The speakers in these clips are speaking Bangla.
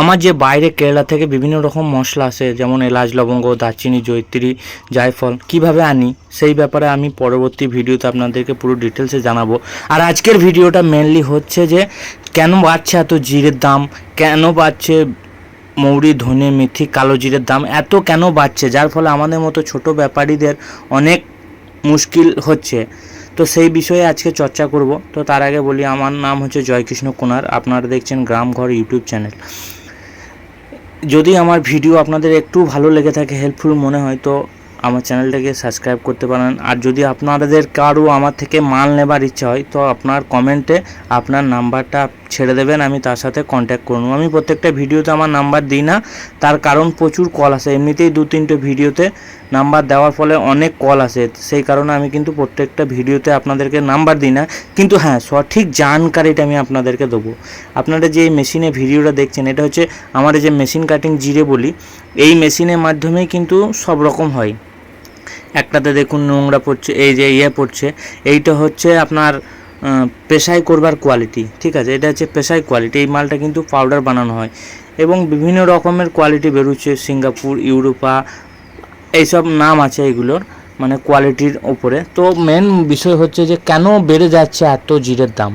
আমার যে বাইরে কেরালা থেকে বিভিন্ন রকম মশলা আসে যেমন এলাচ, লবঙ্গ, দারচিনি জৈত্রী জায়ফল, কীভাবে আনি, সেই ব্যাপারে আমি পরবর্তী ভিডিওতে আপনাদেরকে পুরো ডিটেলসে জানাব। আর আজকের ভিডিওটা মেনলি হচ্ছে যে, কেন বাড়ছে এত জিরের দাম? কেন বাড়ছে মৌরি, ধনে, মেথি, কালো জিরের দাম? এত কেন বাড়ছে? যার ফলে আমাদের মতো ছোট ব্যাপারীদের অনেক মুশকিল হচ্ছে। তো সেই বিষয়ে আজকে চর্চা করব। তো তার আগে বলি, আমার নাম হচ্ছে জয়কৃষ্ণ কুনার। আপনারা দেখছেন গ্রামঘর ইউটিউব চ্যানেল। যদি আমার ভিডিও আপনাদের একটু ভালো লেগে থাকে হেল্পফুল মনে হয়, তো আমার চ্যানেলটাকে সাবস্ক্রাইব করতে পারেন। আর যদি আপনাদের কারও আমার থেকে মাল নেবার ইচ্ছা হয়, তো আপনার কমেন্টে আপনার নাম্বারটা ছেড়ে দেবেন, আমি তার সাথে কন্ট্যাক্ট করব আমি প্রত্যেকটা ভিডিওতে আমার নাম্বার দিই না, তার কারণ প্রচুর কল আসে। এমনিতেই দু তিনটে ভিডিওতে নাম্বার দেওয়ার ফলে অনেক কল আসে। সেই কারণে আমি কিন্তু প্রত্যেকটা ভিডিওতে আপনাদেরকে নাম্বার দিই না। কিন্তু হ্যাঁ সঠিক জানকারিটা আমি আপনাদেরকে দেবো। আপনারা যে মেশিনে ভিডিওটা দেখছেন, এটা হচ্ছে এই যে মেশিন কাটিং জিরে বলি, এই মেশিনের মাধ্যমেই কিন্তু সব রকম হয়। একটাতে দেখুন নোংরা পড়ছে, এই যে ইয়ে পড়ছে, এইটা হচ্ছে আপনার পেশাই করবার কোয়ালিটি ঠিক আছে? এটা হচ্ছে পেশাই কোয়ালিটি এই মালটা কিন্তু পাউডার বানানো হয়। এবং বিভিন্ন রকমের কোয়ালিটি বেরোচ্ছে, সিঙ্গাপুর, ইউরোপা এইসব নাম আছে এগুলোর মানে কোয়ালিটির ওপরে তো মেন বিষয় হচ্ছে যে, কেন বেড়ে যাচ্ছে এত জিরের দাম?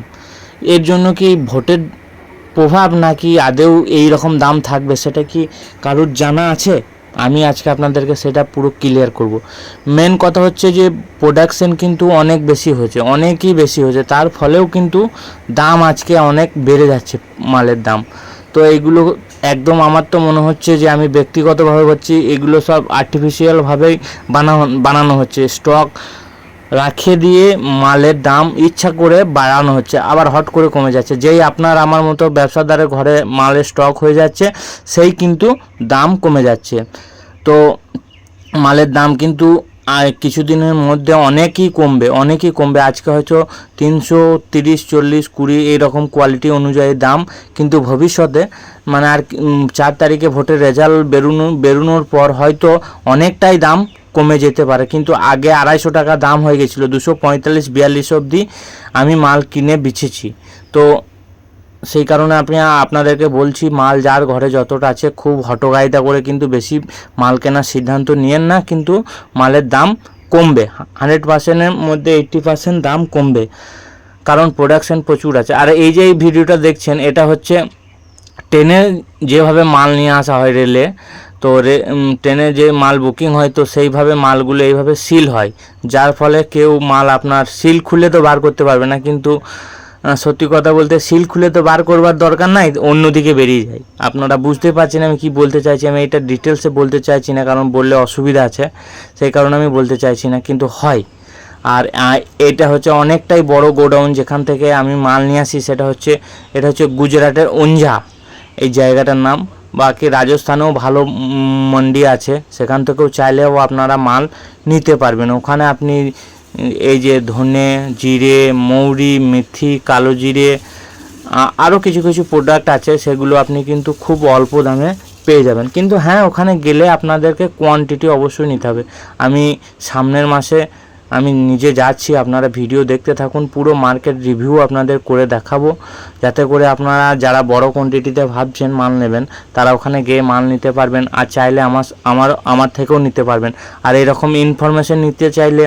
এর জন্য কি ভোটের প্রভাব নাকি আদেও এই রকম দাম থাকবে, সেটা কি কারোর জানা আছে? আমি আজকে আপনাদেরকে সেটা পুরো ক্লিয়ার করব। মেন কথা হচ্ছে যে প্রোডাকশন কিন্তু অনেক বেশি হয়েছে, অনেকই বেশি হয়েছে। তার ফলেও কিন্তু দাম আজকে অনেক বেড়ে যাচ্ছে মালের দাম। তো এইগুলো একদম আমার তো মনে হচ্ছে যে আমি ব্যক্তিগতভাবে বলছি এগুলো সব আর্টিফিশিয়ালভাবেই বানানো বানানো হচ্ছে। স্টক রাখে দিয়ে মালের দাম ইচ্ছা করে বাড়ানো হচ্ছে, আবার হট করে কমে যাচ্ছে। যেই আপনার আমার মতো ব্যবসাদারের ঘরে মালের স্টক হয়ে যাচ্ছে, সেই কিন্তু দাম কমে যাচ্ছে। তো মালের দাম কিন্তু আর কিছুদিনের মধ্যে অনেকই কমবে অনেকই কমবে। আজকে হয়তো তিনশো তিরিশ, চল্লিশ, কুড়ি, এইরকম কোয়ালিটি অনুযায়ী দাম, কিন্তু ভবিষ্যতে মানে আর চার তারিখে ভোটের রেজাল্ট বেরোনো, বেরোনোর পর হয়তো অনেকটাই দাম কমে যেতে পারে, কিন্তু আগে আড়াইশো টাকা দাম হয়ে গেছিল, দুশো পঁয়তাল্লিশ, বিয়াল্লিশ অবধি আমি মাল কিনে বিছেছি তো সেই কারণে আপনি, আপনাদেরকে বলছি, মাল যার ঘরে যতটা আছে খুব হটগাইতা করে কিন্তু বেশি মাল কেনার সিদ্ধান্ত নিয়েন না, কিন্তু মালের দাম কমবে, হান্ড্রেড পার্সেন্টের মধ্যে এইট্টি পার্সেন্ট দাম কমবে। কারণ প্রোডাকশন প্রচুর আছে। আর এই যে এই ভিডিওটা দেখছেন, এটা হচ্ছে ট্রেনে যেভাবে মাল নিয়ে আসা হয় রেলে, তো রে ট্রেনে যে মাল বুকিং হয়, তো সেইভাবে মালগুলো এইভাবে সিল হয়। যার ফলে কেউ মাল আপনার সিল খুলে তো বার করতে পারবে না, কিন্তু সত্যি কথা বলতে সিল খুলে তো বার করবার দরকার নাই, অন্যদিকে বেরিয়ে যায়। আপনারা বুঝতে পারছেন আমি কি বলতে চাইছি? আমি এটা ডিটেলসে বলতে চাইছি না, কারণ বললে অসুবিধা আছে, সেই কারণে আমি বলতে চাইছি না, কিন্তু হয়। আর এটা হচ্ছে অনেকটাই বড় গোডাউন, যেখান থেকে আমি মাল নিয়ে আসি, সেটা হচ্ছে, এটা হচ্ছে গুজরাটের ওঞ্ঝা এই জায়গাটার নাম। বাকি রাজস্থানেও ভালো মন্ডি আছে। সেখান থেকেও চাইলেও আপনারা মাল নিতে পারবেন। ওখানে আপনি এই যে ধনে, জিরে, মৌরি, মেথি, কালো জিরে আরও কিছু কিছু প্রোডাক্ট আছে। সেগুলো আপনি কিন্তু খুব অল্প দামে পেয়ে যাবেন। কিন্তু হ্যাঁ ওখানে গেলে আপনাদেরকে কোয়ান্টিটি অবশ্যই নিতে হবে। আমি সামনের মাসে আমি নিজে যাচ্ছি, আপনারা ভিডিও দেখতে থাকুন, পুরো মার্কেট রিভিউ আপনাদের করে দেখাবো। যাতে করে আপনারা যারা বড় কোয়ান্টিটিতে ভাবছেন মাল নেবেন, তারা ওখানে গিয়ে মাল নিতে পারবেন। আর চাইলে আমার আমার আমার থেকেও নিতে পারবেন। আর এরকম ইনফরমেশন নিতে চাইলে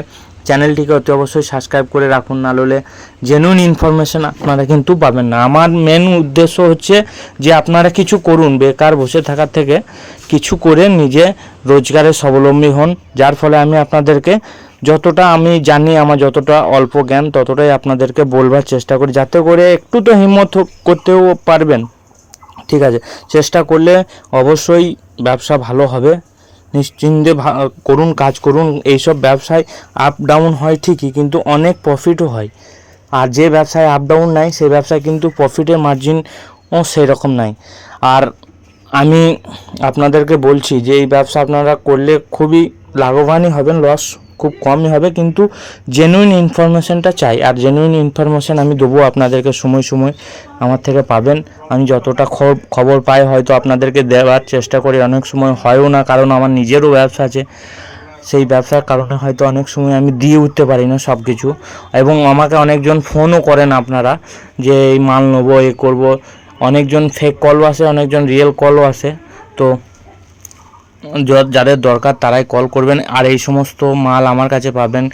চ্যানেলটিকে অতি অবশ্যই সাবস্ক্রাইব করে রাখুন, না হলে জেনুইন ইনফরমেশন আপনারা কিন্তু পাবেন না। আমার মেন উদ্দেশ্য হচ্ছে যে আপনারা কিছু করুন, বেকার বসে থাকার থেকে কিছু করে নিজে রোজগারে স্বাবলম্বী হন, যার ফলে আমি আপনাদেরকে যতটা আমি জানি, আমার যতটা অল্প জ্ঞান, ততটাই আপনাদেরকে বলবার চেষ্টা করি, যাতে করে একটু তো হিম্মত করতেও পারবেন। ঠিক আছে, চেষ্টা করলে অবশ্যই ব্যবসা ভালো হবে। নিশ্চিন্তে করুন, কাজ করুন, এইসব ব্যবসায় আপ ডাউন হয় ঠিকই, কিন্তু অনেক প্রফিটও হয়। আর যে ব্যবসায় আপ ডাউন নাই সেই ব্যবসায় কিন্তু প্রফিটের মার্জিনও সেরকম নাই। আর আমি আপনাদেরকে বলছি যে, এই ব্যবসা আপনারা করলে খুবই লাভবানই হবেন লস খুব কমই হবে, কিন্তু জেনুইন ইনফরমেশনটা চাই। আর জেনুইন ইনফরমেশন আমি দেবো আপনাদেরকে সময় সময় আমার থেকে পাবেন। আমি যতটা খব- খবর পাই হয়তো আপনাদেরকে দেওয়ার চেষ্টা করি। অনেক সময় হয়ও না, কারণ আমার নিজেরও ব্যবসা আছে। সেই ব্যবসার কারণে হয়তো অনেক সময় আমি দিয়ে উঠতে পারি না সব কিছু এবং আমাকে অনেকজন ফোনও করেন আপনারা যে, এই মাল নেব, এ করব। অনেকজন ফেক কলও আছে অনেকজন রিয়েল কলও আছে তো যাদের দরকার তারাই কল করবেন। আর এই সমস্ত মাল আমার কাছে পাবেন।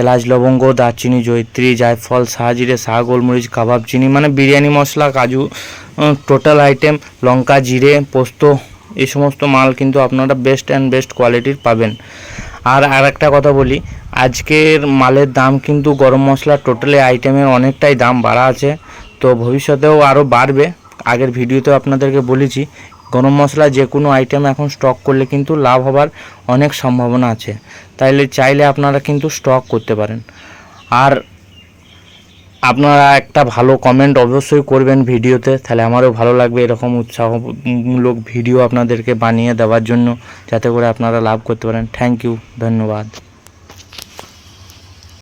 এলাচ, লবঙ্গ, দারচিনি, জয়ত্রী, জায়ফল শাহজিরে শাহ, গোলমরিচ, কাবাব, চিনি মানে বিরিয়ানি, মশলা, কাজু টোটাল আইটেম লঙ্কা, জিরে, পোস্ত, এই সমস্ত মাল কিন্তু আপনারা বেস্ট অ্যান্ড বেস্ট কোয়ালিটির পাবেন। আর আর একটা কথা বলি, আজকের মালের দাম কিন্তু গরম মশলা টোটালি আইটেমের অনেকটাই দাম বাড়া আছে। তো ভবিষ্যতেও আরও বাড়বে। আগের ভিডিওতেও আপনাদেরকে বলেছি গরম মশলা যে কোনো আইটেম এখন স্টক করলে কিন্তু লাভ হবার অনেক সম্ভাবনা আছে। তাইলে চাইলে আপনারা কিন্তু স্টক করতে পারেন। আর আপনারা একটা ভালো কমেন্ট অবশ্যই করবেন ভিডিওতে। তাহলে আমারও ভালো লাগবে এরকম উৎসাহমূলক ভিডিও আপনাদেরকে বানিয়ে দেওয়ার জন্য, যাতে করে আপনারা লাভ করতে পারেন। থ্যাংক ইউ ধন্যবাদ।